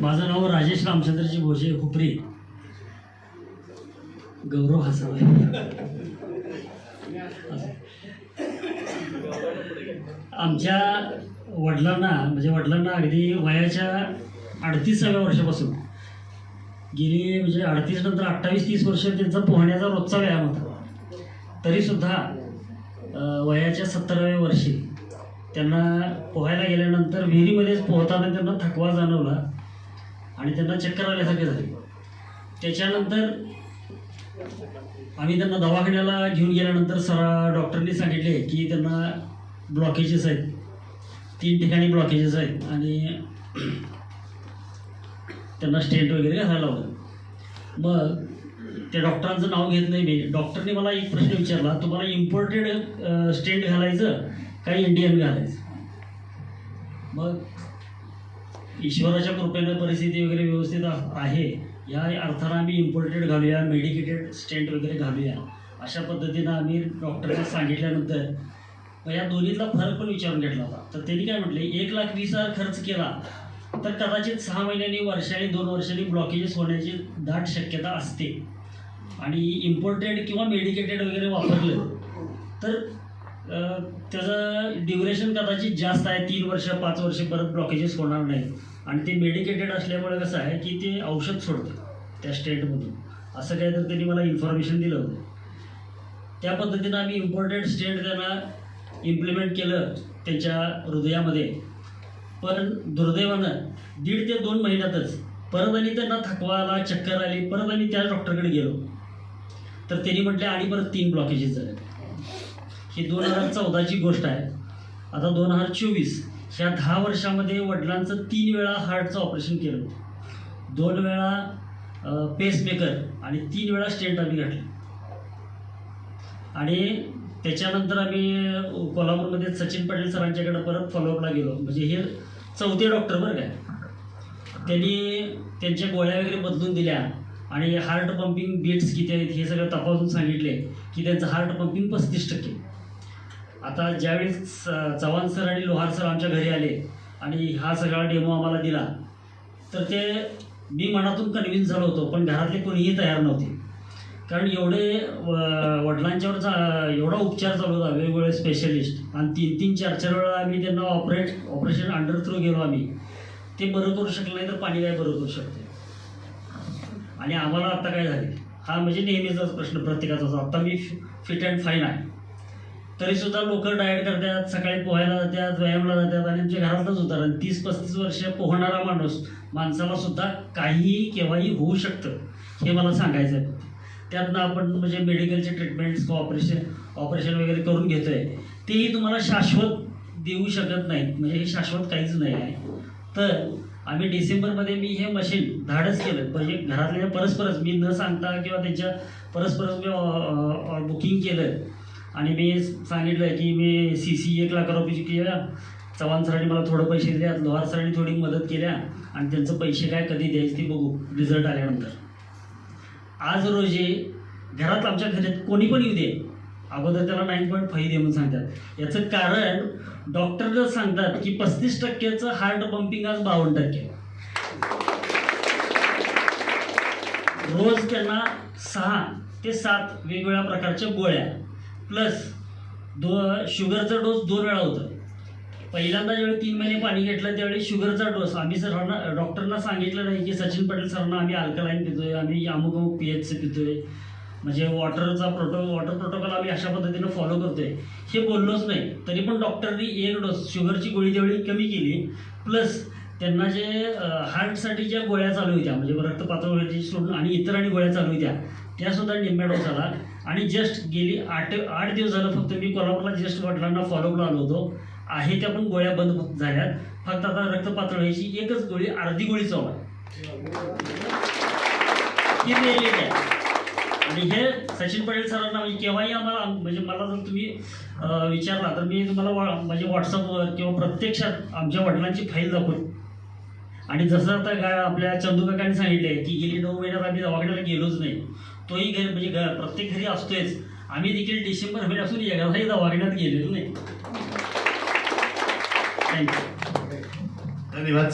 माझं नाव राजेश रामचंद्रजी भोजे हुपरी गौरव हसावय आमच्या वडिलांना म्हणजे वडिलांना अगदी वयाच्या अडतीसाव्या वर्षापासून. गेली म्हणजे अडतीस नंतर अठ्ठावीस तीस वर्ष त्यांचा पोहण्याचा रोजचा व्यायाम होता. तरीसुद्धा वयाच्या सत्तराव्या वर्षी त्यांना पोहायला गेल्यानंतर विहिरीमध्येच पोहताना त्यांना थकवा जाणवला. आणि त्यांना चक्कर आल्यासारखे झाले त्याच्यानंतर आम्ही त्यांना दवाखान्याला घेऊन गेल्यानंतर सरा डॉक्टरनी सांगितले की त्यांना ब्लॉकेजेस आहेत. तीन ठिकाणी ब्लॉकेजेस आहेत आणि त्यांना स्टेंट वगैरे घालायला होतं मग त्या डॉक्टरांचं नाव घेत नाही मी. डॉक्टरने मला एक प्रश्न विचारला तुम्हाला इम्पोर्टेड स्टेंट घालायचं का इंडियन घालायचं? मग ईश्वराच्या कृपेनं परिस्थिती वगैरे व्यवस्थित आहे या अर्थानं आम्ही इम्पोर्टेड घालूया मेडिकेटेड स्टेंट वगैरे घालूया. अशा पद्धतीनं आम्ही डॉक्टरला सांगितल्यानंतर या दोन्हीतला फरक पण विचारून घेतला होता. तर त्यांनी काय म्हटले एक लाख वीस हजार खर्च केला तर कदाचित सहा महिन्यांनी वर्षाने दोन वर्षांनी ब्लॉकेजेस होण्याची दाट शक्यता असते. आणि इम्पोर्टेड किंवा मेडिकेटेड वगैरे वापरलं तर त्याचं ड्युरेशन कदाचित जास्त आहे तीन वर्ष पाच वर्ष परत ब्लॉकेजेस होणार नाही आणि ते मेडिकेटेड असल्यामुळे कसं आहे की ते औषध सोडतं त्या स्टेटमधून असं काय तर त्यांनी मला इन्फॉर्मेशन दिलं होतं. त्या पद्धतीनं आम्ही इम्पोर्टेड स्टेट त्यांना इम्प्लिमेंट केलं त्यांच्या हृदयामध्ये. पण दुर्दैवानं दीड ते दोन महिन्यातच परत आणि त्यांना थकवा आला चक्कर आली परत आणि त्या डॉक्टरकडे गेलो. तर त्यांनी म्हटलं आणि परत तीन ब्लॉकेजेस झाले ही दोन हजार चौदाची गोष्ट आहे. आता दोन हजार चोवीस ह्या दहा वर्षामध्ये वडिलांचं तीन वेळा हार्टचं ऑपरेशन केलं. दोन वेळा पेसमेकर आणि तीन वेळा स्टेंट आम्ही घातले. आणि त्याच्यानंतर आम्ही कोल्हापूरमध्ये सचिन पाटील सरांच्याकडे परत फॉलोअपला गेलो. म्हणजे हे चौथे डॉक्टर बरं काय त्यांनी त्यांच्या गोळ्या वगैरे बदलून दिल्या आणि हार्ट पंपिंग बीट्स किती आहेत हे सगळं तपासून सांगितले की त्यांचं हार्ट पंपिंग पस्तीस टक्के. आता ज्यावेळेस स- चव्हाण सर आणि लोहार सर आमच्या घरी आले आणि हा सगळा डेमो आम्हाला दिला तर ते मी मनातून कन्व्हिन्स झालो होतो पण घरातले कोणीही तयार नव्हते. कारण एवढे व- वडिलांच्यावर चा- एवढा उपचार चालू होता वेगवेगळे स्पेशलिस्ट आणि तीन तीन चार चार वेळा आम्ही त्यांना ऑपरेट ऑपरेशन अंडर थ्रू गेलो आम्ही. ते बरं करू शकलं नाही तर पाणी काय बरं करू शकते. आणि आम्हाला आत्ता काय झाले? हा म्हणजे नेहमीचाच प्रश्न प्रत्येकाचा आत्ता मी फिट अँड फाईन आहे. तरीसुद्धा लोक डाएट करतात सकाळी पोहायला जातात व्यायामला जातात आणि आमच्या घरातच होतात आणि तीस पस्तीस वर्ष पोहणारा माणूस माणसाला सुद्धा काहीही केव्हाही होऊ शकतं हे मला सांगायचं आहे त्यातनं आपण म्हणजे मेडिकलचे ट्रीटमेंट्स ऑपरेशन ऑपरेशन वगैरे करून घेतो आहे तेही तुम्हाला शाश्वत देऊ शकत नाहीत. म्हणजे हे शाश्वत काहीच नाही आहे. तर आम्ही डिसेंबरमध्ये मी हे मशीन धाडच केलं. म्हणजे घरातल्या परस्परच मी न सांगता किंवा त्यांच्या परस्परच मी बुकिंग केलं. आणि मी सांगितलं की मी सी सी एक लाख रुपयाची केल्या. चव्हाण सरांनी मला थोडं पैसे दिले लोहार सरांनी थोडी मदत केल्या. आणि त्यांचं पैसे काय कधी द्यायचे ते बघू रिझल्ट आल्यानंतर. आज रोजी घरात आमच्या घरात कोणी पण येऊ दे. अगोदर त्याला नाईन पॉईंट फाईव्ह दे म्हणून सांगतात. याचं कारण डॉक्टर जर सांगतात की पस्तीस टक्क्याचं हार्ट पंपिंग आज बावन्न टक्के. रोज त्यांना सहा ते सात वेगवेगळ्या प्रकारच्या गोळ्या. प्लस दो शुगरचा डोस दोन वेळा होतं. पहिल्यांदा ज्यावेळी तीन महिने पाणी घेतलं त्यावेळी शुगरचा डोस. आम्ही सरांना डॉक्टरना सांगितलं नाही की सचिन पाटील सरांना आम्ही अल्कलाईन पितोय आम्ही अमुक अमुक पी एच पितोय. म्हणजे वॉटरचा प्रोटो वॉटर प्रोटोकॉल आम्ही अशा पद्धतीनं फॉलो करतोय. हे बोललोच नाही. तरी पण डॉक्टरनी एक डोस शुगरची गोळी त्यावेळी कमी केली प्लस त्यांना जे हार्टसाठी ज्या गोळ्या चालू होत्या म्हणजे रक्त पातळी सोडून आणि इतर आणि गोळ्या चालू होत्या त्यासुद्धा निम्म्या डोस आणि जस्ट गेली आठ आठ दिवस झालं फक्त मी कोल्हापूरला जस्ट वडिलांना फॉलोअपला आलो होतो. आहे त्या पण गोळ्या बंद होत झाल्यात. फक्त आता रक्त पातळीची एकच गोळी अर्धी गोळी चालू आहे. आणि हे सचिन पटेल सरांना म्हणजे केव्हाही आम्हाला म्हणजे मला जर तुम्ही विचारला तर मी तुम्हाला म्हणजे व्हॉट्सअपवर किंवा प्रत्यक्षात आमच्या वडिलांची फाईल दाखवून आणि जसं आता आपल्या चंदू काकांनी सांगितले की गेली नऊ महिन्यात आम्ही दवाखान्याला गेलोच नाही. तोही घर म्हणजे घ प्रत्येक घरी असतोयच. आम्ही देखील डिसेंबर महिन्यापासून एखादाही दवाखान्यात गेलेलो नाही. थँक्यू धन्यवाद.